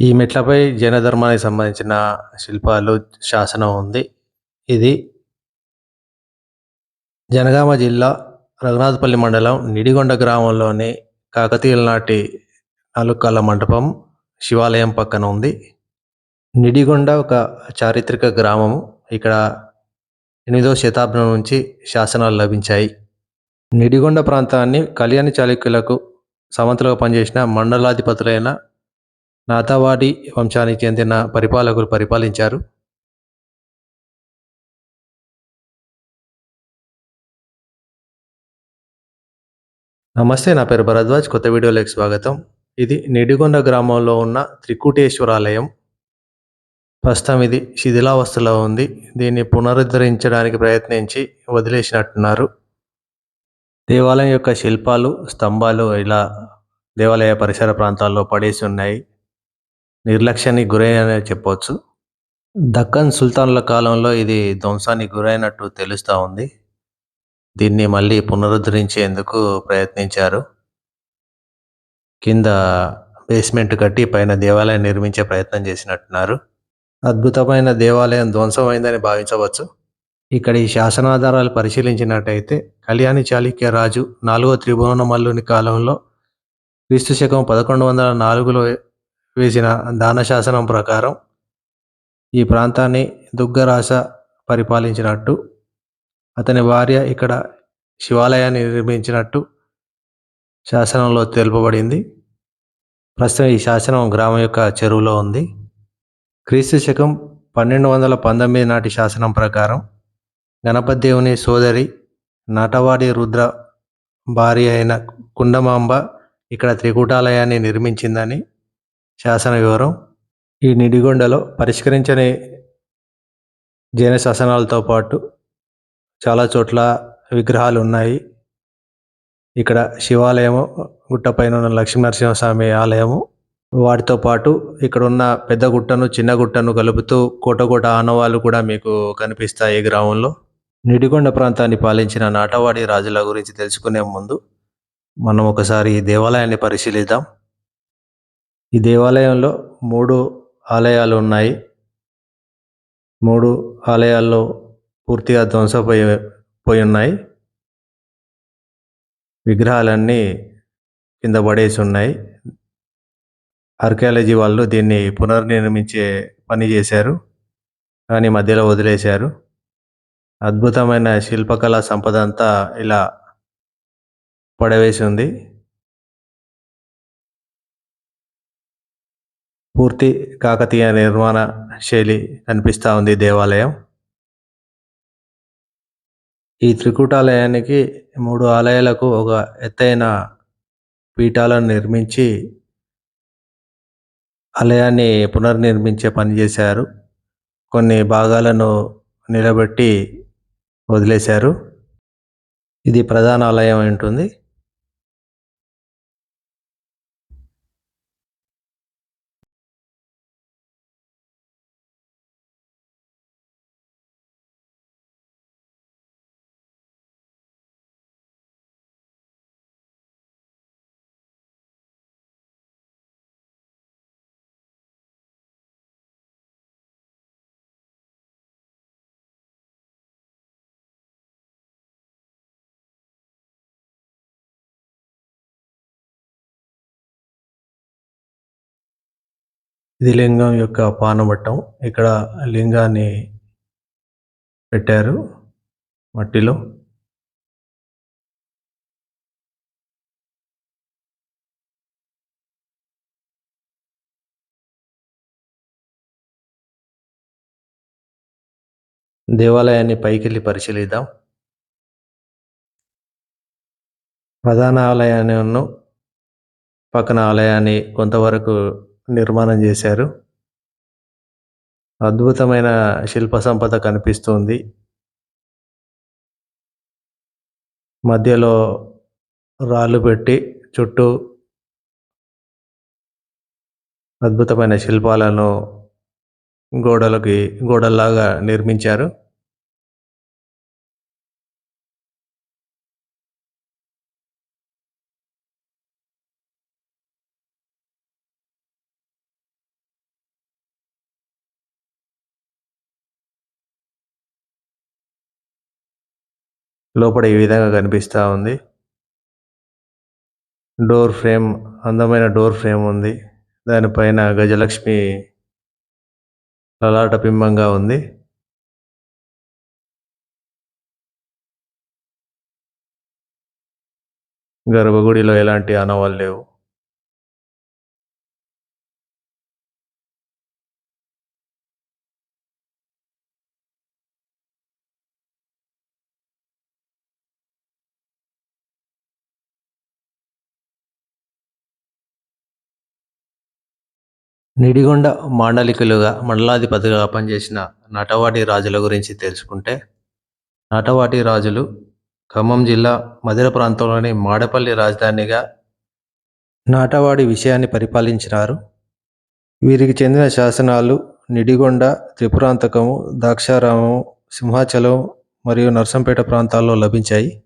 ఈ మెట్లపై జైన ధర్మానికి సంబంధించిన శిల్పాలు శాసనం ఉంది. ఇది జనగామ జిల్లా రఘునాథపల్లి మండలం నిడిగొండ గ్రామంలోని కాకతీయుల నాటి నాలుగు మండపం శివాలయం పక్కన ఉంది. నిడిగొండ ఒక చారిత్రక గ్రామము. ఇక్కడ ఎనిమిదవ శతాబ్దం నుంచి శాసనాలు లభించాయి. నిడిగొండ ప్రాంతాన్ని కళ్యాణి చాళుక్యులకు సమతలుగా పనిచేసిన మండలాధిపతులైన నాతవాడి వంశానికి చెందిన పరిపాలకులు పరిపాలించారు. నమస్తే నా పేరు భరద్వాజ్. కొత్త వీడియోలోకి స్వాగతం. ఇది నిడిగొండ గ్రామంలో ఉన్న త్రికూటేశ్వరాలయం. ప్రస్తుతం ఇది శిథిలావస్థలో ఉంది. దీన్ని పునరుద్ధరించడానికి ప్రయత్నించి వదిలేసినట్టున్నారు. దేవాలయం యొక్క శిల్పాలు స్తంభాలు ఇలా దేవాలయ పరిసర ప్రాంతాల్లో పడేసి ఉన్నాయి. నిర్లక్ష్యానికి గురైన చెప్పవచ్చు దక్కన్ సుల్తాన్ల కాలంలో ఇది ధ్వంసానికి గురైనట్టు తెలుస్తూ ఉంది. దీన్ని మళ్ళీ పునరుద్ధరించేందుకు ప్రయత్నించారు. కింద బేస్మెంట్ కట్టి పైన దేవాలయం నిర్మించే ప్రయత్నం చేసినట్టున్నారు. అద్భుతమైన దేవాలయం ధ్వంసమైందని భావించవచ్చు. ఇక్కడ ఈ శాసనాధారాలు పరిశీలించినట్టయితే కళ్యాణి చాళుక్య రాజు నాలుగో త్రిభువనమల్లుని కాలంలో క్రీస్తు శకం పదకొండు వందల నాలుగులో వేసిన దాన శాసనం ప్రకారం ఈ ప్రాంతాన్ని దుగ్గరాస పరిపాలించినట్టు అతని భార్య ఇక్కడ శివాలయాన్ని నిర్మించినట్టు శాసనంలో తెలుపబడింది. ప్రస్తుతం ఈ శాసనం గ్రామం యొక్క చెరువులో ఉంది. క్రీస్తు శకం పన్నెండు వందల పంతొమ్మిది నాటి శాసనం ప్రకారం గణపతి దేవుని సోదరి నటవాడి రుద్ర భార్య అయిన కుండమాంబ ఇక్కడ త్రికూటాలయాన్ని నిర్మించిందని శాసన వివరం. ఈ నిడిగొండలో పరిష్కరించని జైన శాసనాలతో పాటు చాలా చోట్ల విగ్రహాలు ఉన్నాయి. ఇక్కడ శివాలయము గుట్టపైన ఉన్న లక్ష్మీనరసింహస్వామి ఆలయము. వాటితో పాటు ఇక్కడ ఉన్న పెద్ద గుట్టను చిన్న గుట్టను కలుపుతూ కోటకోట ఆనవాళ్ళు కూడా మీకు కనిపిస్తాయి ఈ గ్రామంలో. నిడిగొండ ప్రాంతాన్ని పాలించిన నాటవాడి రాజుల గురించి తెలుసుకునే ముందు మనం ఒకసారి ఈ దేవాలయాన్ని పరిశీలిద్దాం. ఈ దేవాలయంలో మూడు ఆలయాలు ఉన్నాయి. మూడు ఆలయాల్లో పూర్తిగా ధ్వంసపోయి పోయి ఉన్నాయి. విగ్రహాలన్నీ కింద పడేసి ఉన్నాయి. ఆర్కియాలజీ వాళ్ళు దీన్ని పునర్నిర్మించే పని చేశారు. కానీ మధ్యలో వదిలేశారు. అద్భుతమైన శిల్పకళా సంపద అంతా ఇలా పడవేసి ఉంది. పూర్తి కాకతీయ నిర్మాణ శైలి కనిపిస్తూ ఉంది దేవాలయం. ఈ త్రికూటాలయానికి మూడు ఆలయాలకు ఒక ఎత్తైన పీఠాలను నిర్మించి ఆలయాన్ని పునర్నిర్మించే పని చేశారు. కొన్ని భాగాలను నిలబెట్టి వదిలేశారు. ఇది ప్రధాన ఆలయం ఉంటుంది ఇది లింగం యొక్క పానమట్టం. ఇక్కడ లింగాన్ని పెట్టారు మట్టిలో. దేవాలయాన్ని పైకెళ్ళి పరిశీలిద్దాం. ప్రధాన ఆలయాన్ని పక్కన ఆలయాన్ని కొంతవరకు నిర్మాణం చేశారు. అద్భుతమైన శిల్ప సంపద కనిపిస్తుంది. మధ్యలో రాళ్ళు పెట్టి చుట్టూ అద్భుతమైన శిల్పాలను గోడలకి గోడల్లాగా నిర్మించారు. లోపల ఈ విధంగా కనిపిస్తా ఉంది. డోర్ ఫ్రేమ్ అందమైన డోర్ ఫ్రేమ్ ఉంది. దానిపైన గజలక్ష్మి లలాట బింబంగా ఉంది. గర్భగుడిలో ఎలాంటి ఆనవాళ్ళు లేవు. నిడిగొండ మాండలికులుగా మండలాధిపతిగా పనిచేసిన నటవాటి రాజుల గురించి తెలుసుకుంటే నటవాటి రాజులు ఖమ్మం జిల్లా మధిర ప్రాంతంలోని మాడపల్లి రాజధానిగా నాటవాడి విషయాన్ని పరిపాలించినారు. వీరికి చెందిన శాసనాలు నిడిగొండ త్రిపురాంతకము ద్రాక్షారామము సింహాచలం మరియు నర్సంపేట ప్రాంతాల్లో లభించాయి.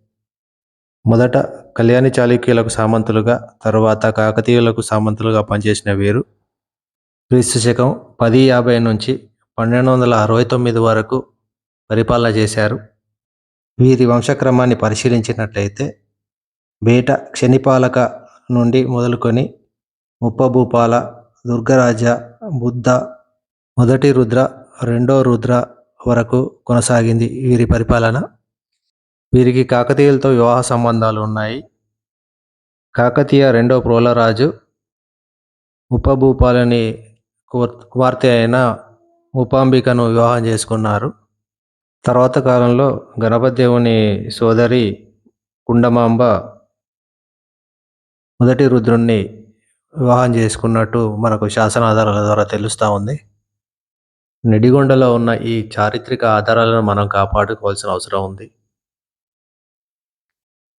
మొదట కళ్యాణి చాళుక్యులకు సామంతులుగా తరువాత కాకతీయులకు సామంతులుగా పనిచేసిన వీరు క్రీస్తు శకం పది యాభై నుంచి పన్నెండు వందల అరవై తొమ్మిది వరకు పరిపాలన చేశారు. వీరి వంశక్రమాన్ని పరిశీలించినట్లయితే బేట క్షణిపాలక నుండి మొదలుకొని ముప్పభూపాల దుర్గరాజ బుద్ధ మొదటి రుద్ర రెండో రుద్ర వరకు కొనసాగింది వీరి పరిపాలన. వీరికి కాకతీయులతో వివాహ సంబంధాలు ఉన్నాయి. కాకతీయ రెండో ప్రోలరాజు ఉపభూపాలని కుమార్తె అయిన ఉపాంబికను వివాహం చేసుకున్నారు. తర్వాత కాలంలో గణపతిదేవుని సోదరి కుండమాంబ మొదటి రుద్రుణ్ణి వివాహం చేసుకున్నట్టు మనకు శాసన ఆధారాల ద్వారా తెలుస్తూ ఉంది. నిడిగొండలో ఉన్న ఈ చారిత్రక ఆధారాలను మనం కాపాడుకోవాల్సిన అవసరం ఉంది.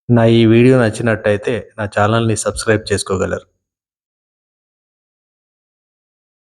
నా ఈ వీడియో నచ్చినట్టయితే నా ఛానల్ని సబ్స్క్రైబ్ చేసుకోగలరు.